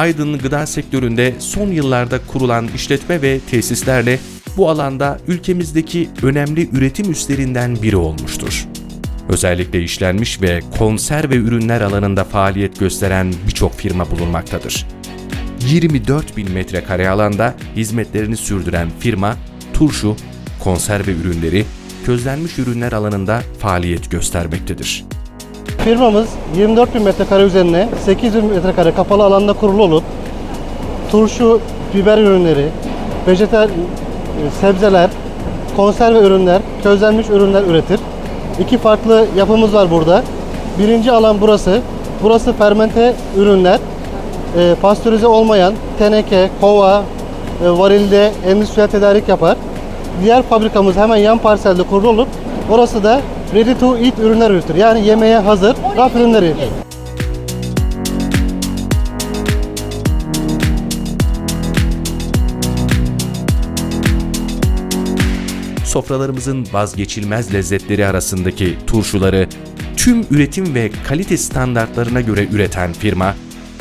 Aydın gıda sektöründe son yıllarda kurulan işletme ve tesislerle bu alanda ülkemizdeki önemli üretim üslerinden biri olmuştur. Özellikle işlenmiş ve konserve ürünler alanında faaliyet gösteren birçok firma bulunmaktadır. 24 bin metrekare alanda hizmetlerini sürdüren firma, turşu, konserve ürünleri, közlenmiş ürünler alanında faaliyet göstermektedir. Firmamız 24 bin metrekare üzerine 8 bin metrekare kapalı alanda kurulu olup turşu, biber ürünleri, vejetal e, sebzeler, konserve ürünler, közlenmiş ürünler üretir. İki farklı yapımız var burada. Birinci alan burası. Burası fermente ürünler. E, pastörize olmayan teneke, kova, e, varilde endüstriyel tedarik yapar. Diğer fabrikamız hemen yan parselde kurulu olup orası da ready to eat ürünler üretir. Yani yemeğe hazır raf ürünleri. Sofralarımızın vazgeçilmez lezzetleri arasındaki turşuları tüm üretim ve kalite standartlarına göre üreten firma,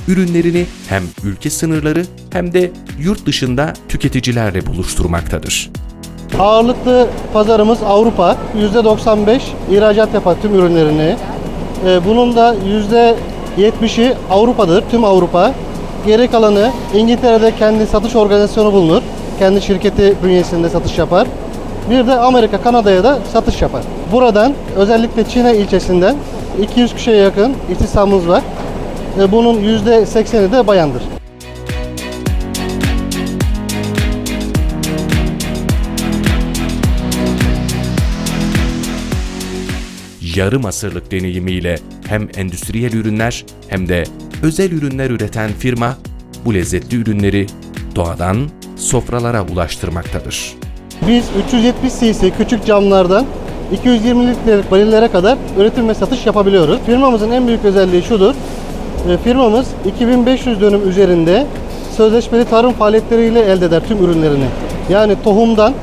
ürünlerini hem ülke sınırları hem de yurt dışında tüketicilerle buluşturmaktadır. Ağırlıklı pazarımız Avrupa. %95 ihracat yapar tüm ürünlerini. Ee, Bunun da %70'i Avrupa'dır, tüm Avrupa. Geri kalanı İngiltere'de kendi satış organizasyonu bulunur. Kendi şirketi bünyesinde satış yapar. Bir de Amerika, Kanada'ya da satış yapar. Buradan özellikle Çin'e ilçesinden 200 kişiye yakın istihdamımız var. Ve Bunun %80'i de bayandır. Yarım asırlık deneyimiyle hem endüstriyel ürünler hem de özel ürünler üreten firma bu lezzetli ürünleri doğadan sofralara ulaştırmaktadır. Biz 370 cc küçük camlardan 220 litrelik varillere kadar üretim ve satış yapabiliyoruz. Firmamızın en büyük özelliği şudur. E, Firmamız 2500 dönüm üzerinde sözleşmeli tarım faaliyetleriyle elde eder tüm ürünlerini. Yani tohumdan,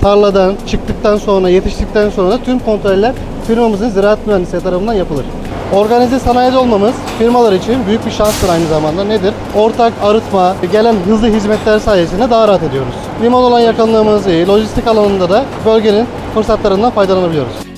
tarladan, çıktıktan sonra, yetiştikten sonra tüm kontroller firmamızın ziraat mühendisliği tarafından yapılır. Organize sanayide olmamız firmalar için büyük bir şanstır aynı zamanda. Nedir? Ortak arıtma, gelen hızlı hizmetler sayesinde daha rahat ediyoruz. Liman olan yakınlığımız iyi, lojistik alanında da bölgenin fırsatlarından faydalanabiliyoruz.